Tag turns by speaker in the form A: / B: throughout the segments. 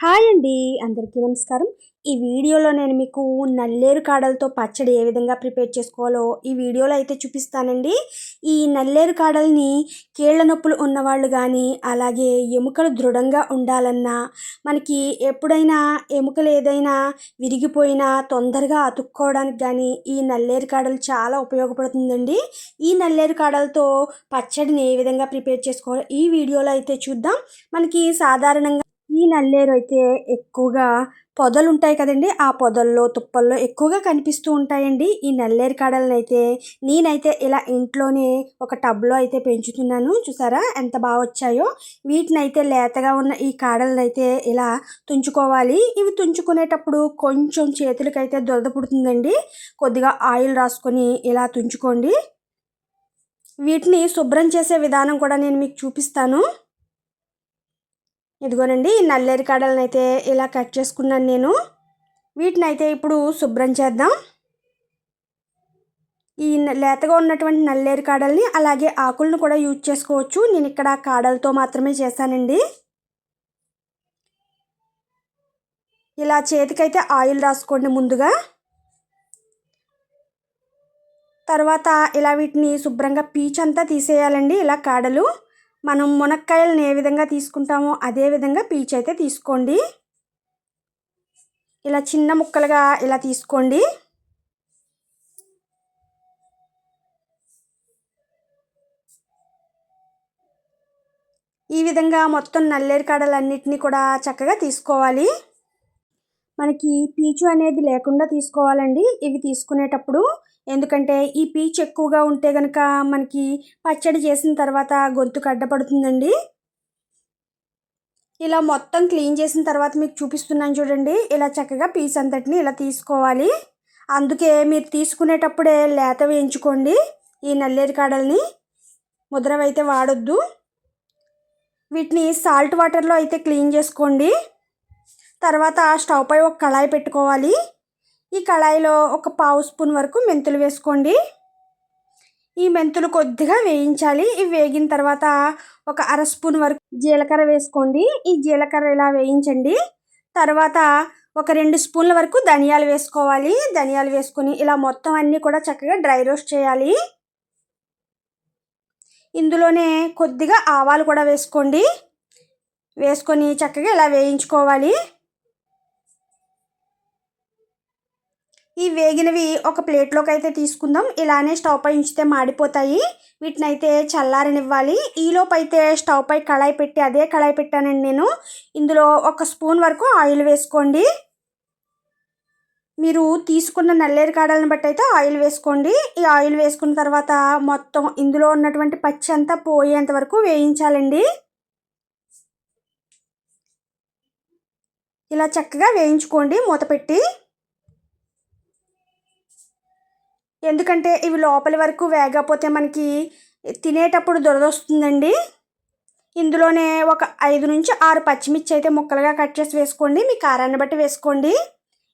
A: Hi అండి అందరికీ నమస్కారం. ఈ వీడియోలో నేను మీకు నల్లేరు కాడలతో పచ్చడి ఏ విధంగా ప్రిపేర్ చేసుకోవాలో ఈ వీడియోలో అయితే చూపిస్తానండి. ఈ నల్లేరు కాడల్ని కీళ్ళ నొప్పులు ఉన్నవాళ్ళు కానీ అలాగే ఎముకలు దృఢంగా ఉండాలన్నా మనకి ఎప్పుడైనా ఎముకలు ఏదైనా విరిగిపోయినా తొందరగా అతుక్కోవడానికి కానీ ఈ నల్లేరు కాడలు చాలా ఉపయోగపడుతుందండి. ఈ నల్లేరు కాడలతో పచ్చడిని ఏ విధంగా ప్రిపేర్ చేసుకోవాలో ఈ వీడియోలో అయితే చూద్దాం. మనకి సాధారణంగా ఈ నల్లేరు అయితే ఎక్కువగా పొదలు ఉంటాయి కదండి. ఆ పొదల్లో తుప్పల్లో ఎక్కువగా కనిపిస్తూ ఉంటాయండి. ఈ నల్లేరు కాడలను అయితే నేనైతే ఇలా ఇంట్లోనే ఒక టబ్లో అయితే పెంచుతున్నాను. చూసారా ఎంత బాగా వచ్చాయో. వీటిని అయితే లేతగా ఉన్న ఈ కాడలను అయితే ఇలా తుంచుకోవాలి. ఇవి తుంచుకునేటప్పుడు కొంచెం చేతులకైతే దొరద పుడుతుందండి. కొద్దిగా ఆయిల్ రాసుకొని ఇలా తుంచుకోండి. వీటిని శుభ్రం చేసే విధానం కూడా నేను మీకు చూపిస్తాను. ఇదిగోనండి ఈ నల్లేరు కాడలను అయితే ఇలా కట్ చేసుకున్నాను నేను. వీటిని అయితే ఇప్పుడు శుభ్రం చేద్దాం. ఈ లేతగా ఉన్నటువంటి నల్లేరు కాడల్ని అలాగే ఆకులను కూడా యూజ్ చేసుకోవచ్చు. నేను ఇక్కడ కాడలతో మాత్రమే చేశానండి. ఇలా చేతికైతే ఆయిల్ రాసుకోండి ముందుగా. తర్వాత ఇలా వీటిని శుభ్రంగా పీచ్ అంతా తీసేయాలండి ఇలా కాడలు. మనం మునక్కాయలను ఏ విధంగా తీసుకుంటామో అదే విధంగా పీచు అయితే తీసుకోండి. ఇలా చిన్న ముక్కలుగా ఇలా తీసుకోండి. ఈ విధంగా మొత్తం నల్లేరు కాడలన్నిటినీ కూడా చక్కగా తీసుకోవాలి. మనకి పీచు అనేది లేకుండా తీసుకోవాలండి. ఇవి తీసుకునేటప్పుడు ఎందుకంటే ఈ పీచ్ ఎక్కువగా ఉంటే కనుక మనకి పచ్చడి చేసిన తర్వాత గొంతు కడ్డపడుతుందండి ఇలా మొత్తం క్లీన్ చేసిన తర్వాత మీకు చూపిస్తున్నాను చూడండి. ఇలా చక్కగా పీస్ అంతటిని ఇలా తీసుకోవాలి. అందుకే మీరు తీసుకునేటప్పుడే లేత వేయించుకోండి ఈ నల్లేరు కాడల్ని. ముద్రవైతే వాడొద్దు. వీటిని సాల్ట్ వాటర్లో అయితే క్లీన్ చేసుకోండి. తర్వాత స్టవ్ పై ఒక కళాయి పెట్టుకోవాలి. ఈ కళాయిలో ఒక పావు స్పూన్ వరకు మెంతులు వేసుకోండి. ఈ మెంతులు కొద్దిగా వేయించాలి. ఇవి వేగిన తర్వాత ఒక అర స్పూన్ వరకు జీలకర్ర వేసుకోండి. ఈ జీలకర్ర ఇలా వేయించండి. తర్వాత ఒక రెండు స్పూన్ల వరకు ధనియాలు వేసుకోవాలి. ధనియాలు వేసుకొని ఇలా మొత్తం అన్నీ కూడా చక్కగా డ్రై రోస్ట్ చేయాలి. ఇందులోనే కొద్దిగా ఆవాలు కూడా వేసుకోండి. వేసుకొని చక్కగా ఇలా వేయించుకోవాలి. ఈ వేగినవి ఒక ప్లేట్లోకి అయితే తీసుకుందాం. ఇలానే స్టవ్ పై ఉంచితే మాడిపోతాయి. వీటిని అయితే చల్లారనివ్వాలి. ఈలోపు అయితే స్టవ్ పై కళాయి పెట్టి అదే కళాయి పెట్టానండి నేను. ఇందులో ఒక స్పూన్ వరకు ఆయిల్ వేసుకోండి. మీరు తీసుకున్న నల్లేరు కాడలను బట్టి అయితే ఆయిల్ వేసుకోండి. ఈ ఆయిల్ వేసుకున్న తర్వాత మొత్తం ఇందులో ఉన్నటువంటి పచ్చి అంతా పోయేంత వరకు వేయించాలండి. ఇలా చక్కగా వేయించుకోండి మూత పెట్టి. ఎందుకంటే ఇవి లోపలి వరకు వేగకపోతే మనకి తినేటప్పుడు దురదొస్తుందండి. ఇందులోనే ఒక ఐదు నుంచి ఆరు పచ్చిమిర్చి అయితే ముక్కలుగా కట్ చేసి వేసుకోండి. మీ కారాన్ని బట్టి వేసుకోండి.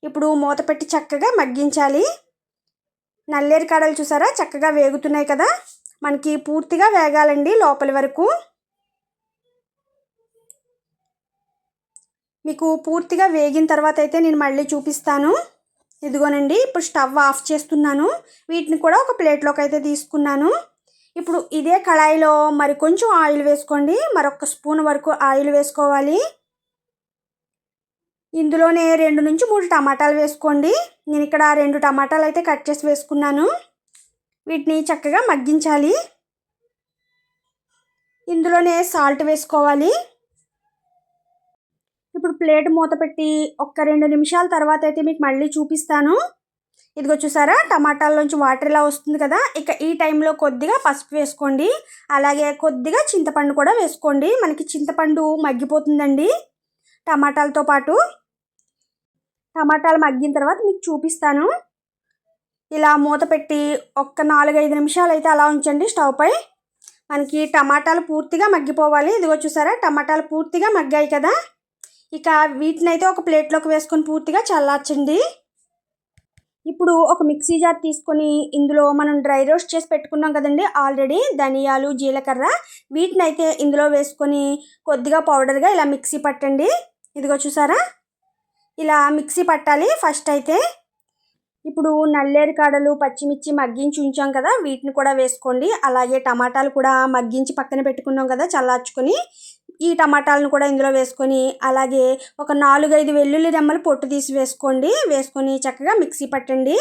A: ఇప్పుడు మూత పెట్టి చక్కగా మగ్గించాలి. నల్లేరు కాడలు చూసారా? చక్కగా వేగుతున్నాయి కదా. మనకి పూర్తిగా వేగాలండి లోపలి వరకు. మీకు పూర్తిగా వేగిన తర్వాత అయితే నేను మళ్ళీ చూపిస్తాను. ఇదిగోనండి ఇప్పుడు స్టవ్ ఆఫ్ చేస్తున్నాను. వీటిని కూడా ఒక ప్లేట్లోకి అయితే తీసుకున్నాను. ఇప్పుడు ఇదే కళాయిలో మరి కొంచెం ఆయిల్ వేసుకోండి. మరొక స్పూన్ వరకు ఆయిల్ వేసుకోవాలి. ఇందులోనే రెండు నుంచి మూడు టమాటాలు వేసుకోండి. నేను ఇక్కడ రెండు టమాటాలు అయితే కట్ చేసి వేసుకున్నాను. వీటిని చక్కగా మగ్గించాలి. ఇందులోనే సాల్ట్ వేసుకోవాలి. ప్లేట్ మూత పెట్టి ఒక్క రెండు నిమిషాల తర్వాత అయితే మీకు మళ్ళీ చూపిస్తాను. ఇదిగో చూసారా? టమాటాల్లోంచి వాటర్ ఇలా వస్తుంది కదా? ఇక ఈ టైంలో కొద్దిగా పసుపు వేసుకోండి. అలాగే కొద్దిగా చింతపండు కూడా వేసుకోండి. మనకి చింతపండు మగ్గిపోతుందండి టమాటాలతో పాటు. టమాటాలు మగ్గిన తర్వాత మీకు చూపిస్తాను. ఇలా మూత పెట్టి ఒక్క నాలుగైదు నిమిషాలు అయితే అలా ఉంచండి స్టవ్ పై. మనకి టమాటాలు పూర్తిగా మగ్గిపోవాలి. ఇదిగో చూసారా? టమాటాలు పూర్తిగా మగ్గాయి కదా? ఇక వీటిని అయితే ఒక ప్లేట్లోకి వేసుకొని పూర్తిగా చల్లార్చండి. ఇప్పుడు ఒక మిక్సీ జార్ తీసుకొని ఇందులో మనం డ్రై రోస్ట్ చేసి పెట్టుకున్నాం కదండి ఆల్రెడీ ధనియాలు జీలకర్ర వీటిని అయితే ఇందులో వేసుకొని కొద్దిగా పౌడర్గా ఇలా మిక్సీ పట్టండి. ఇదిగో చూసారా? ఇలా మిక్సీ పట్టాలి ఫస్ట్ అయితే. ఇప్పుడు నల్లేరు కాడలు పచ్చిమిర్చి మగ్గించి ఉంచాం కదా వీటిని కూడా వేసుకోండి. అలాగే టమాటాలు కూడా మగ్గించి పక్కన పెట్టుకున్నాం కదా చల్లార్చుకొని. ఈ టమాటాలను కూడా ఇందులో వేసుకొని అలాగే ఒక నాలుగైదు వెల్లుల్లి రెమ్మలు పొట్టు తీసి వేసుకోండి. వేసుకొని చక్కగా మిక్సీ పట్టండి.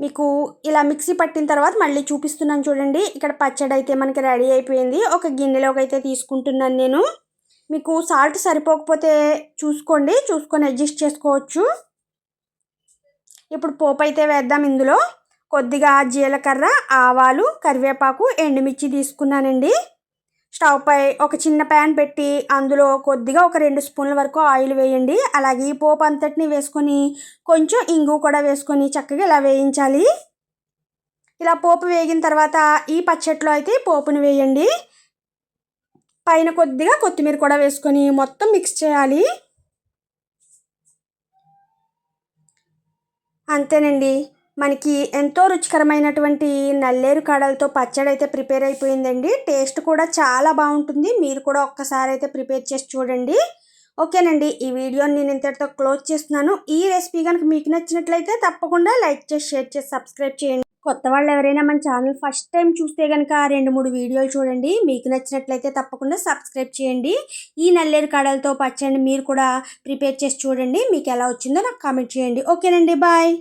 A: మీకు ఇలా మిక్సీ పట్టిన తర్వాత మళ్ళీ చూపిస్తున్నాను చూడండి. ఇక్కడ పచ్చడి అయితే మనకి రెడీ అయిపోయింది. ఒక గిన్నెలోకి అయితే తీసుకుంటున్నాను నేను. మీకు సాల్ట్ సరిపోకపోతే చూసుకోండి. చూసుకొని అడ్జస్ట్ చేసుకోవచ్చు. ఇప్పుడు పోపు అయితే వేద్దాం ఇందులో. కొద్దిగా జీలకర్ర ఆవాలు కరివేపాకు ఎండుమిర్చి తీసుకున్నానండి. స్టవ్ పై ఒక చిన్న ప్యాన్ పెట్టి అందులో కొద్దిగా ఒక రెండు స్పూన్ల వరకు ఆయిల్ వేయండి. అలాగే ఈ పోపు అంతటిని వేసుకొని కొంచెం ఇంగు కూడా వేసుకొని చక్కగా ఇలా వేయించాలి. ఇలా పోపు వేగిన తర్వాత ఈ పచ్చట్లో అయితే పోపుని వేయండి. పైన కొద్దిగా కొత్తిమీర కూడా వేసుకొని మొత్తం మిక్స్ చేయాలి. అంతేనండి. మనకి ఎంతో రుచికరమైనటువంటి నల్లేరు కాడలతో పచ్చడి అయితే ప్రిపేర్ అయిపోయిందండి. టేస్ట్ కూడా చాలా బాగుంటుంది. మీరు కూడా ఒక్కసారి అయితే ప్రిపేర్ చేసి చూడండి. ఓకేనండి ఈ వీడియోని నేను ఇంతటితో క్లోజ్ చేస్తున్నాను. ఈ రెసిపీ కనుక మీకు నచ్చినట్లయితే తప్పకుండా లైక్ చేసి షేర్ చేసి సబ్స్క్రైబ్ చేయండి. కొత్త వాళ్ళు ఎవరైనా మన ఛానల్ ఫస్ట్ టైం చూస్తే కనుక రెండు మూడు వీడియోలు చూడండి. మీకు నచ్చినట్లయితే తప్పకుండా సబ్స్క్రైబ్ చేయండి. ఈ నల్లేరు కాడలతో పచ్చడి మీరు కూడా ప్రిపేర్ చేసి చూడండి. మీకు ఎలా వచ్చిందో నాకు కామెంట్ చేయండి. ఓకేనండి బాయ్.